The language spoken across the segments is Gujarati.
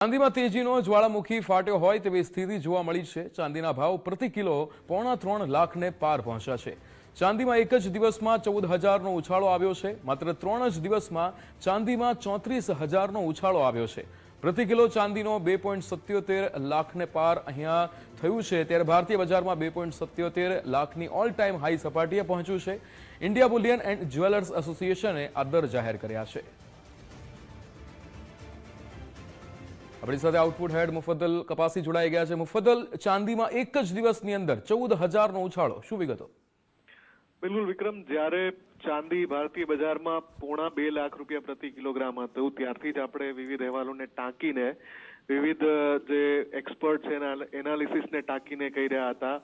ચાંદીમાં તેજીનો જ્વાળામુખી ફાટ્યો હોય તેવી સ્થિતિ જોવા મળી છે. ચાંદીના ભાવ પ્રતિ કિલો પોણા ત્રણ લાખને પાર પહોંચ્યા છે. ચાંદીમાં એક જ દિવસમાં ચૌદ હજારનો ઉછાળો આવ્યો છે. માત્ર ત્રણ જ દિવસમાં ચાંદીમાં ચોત્રીસ હજારનો ઉછાળો આવ્યો છે. પ્રતિ કિલો ચાંદીનો બે પોઈન્ટ સત્યોતેર લાખને પાર અહીંયા થયું છે. ત્યારે ભારતીય બજારમાં બે પોઈન્ટ સત્યોતેર લાખની ઓલ ટાઈમ હાઈ સપાટીએ પહોંચ્યું છે. ઇન્ડિયા બુલિયન એન્ડ જ્વેલર્સ એસોસિએશને આ દર જાહેર કર્યા છે. આપણી સાથે આઉટપુટ હેડ મુફદ્દલ કપાસી જોડાઈ ગયા છે. મુફદ્દલ, ચાંદીમાં એક જ દિવસની અંદર ચૌદ હજારનો ઉછાળો. શું વિગતો? બિલકુલ વિક્રમ, જ્યારે ચાંદી ભારતીય બજારમાં પોણા બે લાખ રૂપિયા પ્રતિ કિલોગ્રામ હતું, ત્યારથી જ આપણે વિવિધ અહેવાલોને ટાંકીને, વિવિધ જે એક્સપર્ટ છે, એના, એનાલિસિસને ટાંકીને કહી રહ્યા હતા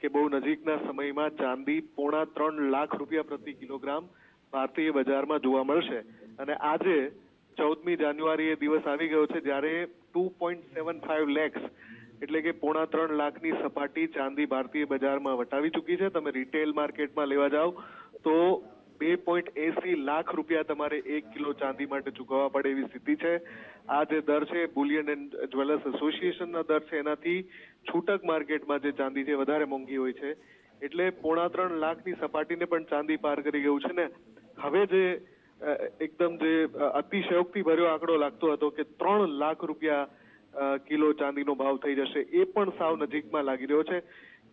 કે બહુ નજીકના સમયમાં ચાંદી પોણા ત્રણ લાખ રૂપિયા પ્રતિ કિલોગ્રામ ભારતીય બજારમાં જોવા મળશે. અને આજે ચૌદમી જાન્યુઆરી એ દિવસ આવી ગયો છે જ્યારે two point seven five lakhs એટલે કે પોણા ત્રણ લાખની સપાટી ચાંદી ભારતીય બજારમાં વટાવી ચૂકી છે. તમે રિટેલ માર્કેટમાં લેવા જાઓ તો બે પોઈન્ટ એસી લાખ રૂપિયા તમારે એક કિલો ચાંદી માટે ચૂકવવા પડે એવી સ્થિતિ છે. આ જે દર છે બુલિયન એન્ડ જ્વેલર્સ એસોસિએશનના દર છે, એનાથી છૂટક માર્કેટમાં જે ચાંદી છે, વધારે મોંઘી હોય છે. એટલે પોણા ત્રણ લાખની સપાટીને પણ ચાંદી પાર કરી ગયું છે ને. હવે જે એકદમ જે અતિશયોક્તિ ભર્યો આંકડો લાગતો હતો કે ત્રણ લાખ રૂપિયા કિલો ચાંદીનો ભાવ થઈ જશે, એ પણ સાવ નજીકમાં લાગી રહ્યો છે.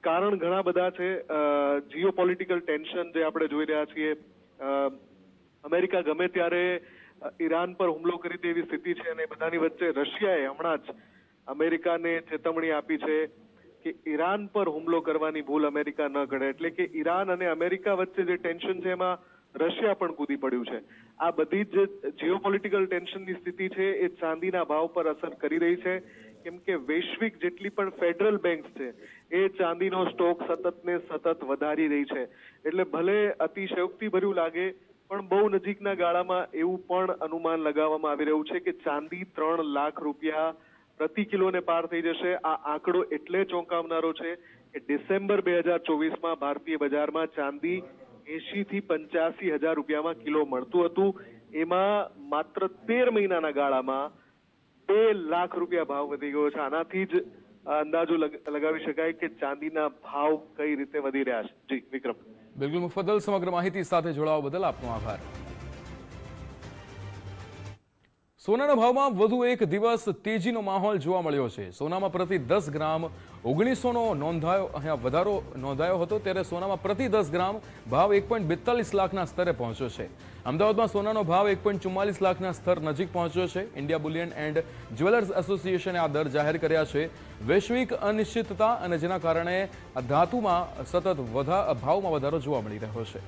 કારણ ઘણા બધા છે જીઓ પોલિટિકલ ટેન્શન જે આપણે જોઈ રહ્યા છીએ અમેરિકા ગમે ત્યારે ઈરાન પર હુમલો કરી દે એવી સ્થિતિ છે અને બધાની વચ્ચે રશિયાએ હમણાં જ અમેરિકાને ચેતવણી આપી છે કે ઈરાન પર હુમલો કરવાની ભૂલ અમેરિકા ન કરે. એટલે કે ઈરાન અને અમેરિકા વચ્ચે જે ટેન્શન છે એમાં રશિયા પણ કૂદી પડ્યું છે. આ બધી જ જીઓપોલિટિકલ ટેન્શનની સ્થિતિ છે એ ચાંદીના ભાવ પર અસર કરી રહી છે. કેમ કે વૈશ્વિક જેટલી પણ ફેડરલ બેંક્સ છે, એ ચાંદીનો સ્ટોક સતત ને સતત વધારી રહી છે. એટલે ભલે અતિશયોક્તિ ભર્યું લાગે, પણ બહુ નજીકના ગાળામાં એવું પણ અનુમાન લગાવવામાં આવી રહ્યું છે કે ચાંદી ત્રણ લાખ રૂપિયા પ્રતિ કિલોને પાર થઈ જશે. આ આંકડો એટલે ચોંકાવનારો છે કે ડિસેમ્બર બે હજાર ચોવીસમાં ભારતીય બજારમાં ચાંદી એસી થી પંચ્યાસી હજાર રૂપિયામાં કિલો મળતું હતું. એમાં માત્ર તેર મહિનાના ગાળામાં બે લાખ રૂપિયા ભાવ વધી ગયો છે. આનાથી જ અંદાજો લગ- લગાવી શકાય કે ચાંદીના ભાવ કઈ રીતે વધી રહ્યા છે. જી, વિક્રમ. બિલકુલ મુફદલ સમગ્ર માહિતી સાથે જોડાવા બદલ આપનો આભાર. સોનાના ભાવમાં વધુ એક દિવસ તેજીનો માહોલ જોવા મળ્યો છે. સોનામાં પ્રતિ દસ ગ્રામ ઓગણીસોનો નોંધાયો, અહીંયા વધારો નોંધાયો હતો ત્યારે સોનામાં પ્રતિ દસ ગ્રામ ભાવ એક પોઈન્ટ બેતાલીસ લાખના સ્તરે પહોંચ્યો છે. અમદાવાદમાં સોનાનો ભાવ એક પોઈન્ટ ચુમ્માલીસ લાખના સ્તર નજીક પહોંચ્યો છે. ઇન્ડિયા બુલિયન એન્ડ જ્વેલર્સ એસોસિએશને આ દર જાહેર કર્યા છે. વૈશ્વિક અનિશ્ચિતતા અને જેના કારણે ધાતુમાં સતત વધા, ભાવમાં વધારો જોવા મળી રહ્યો છે.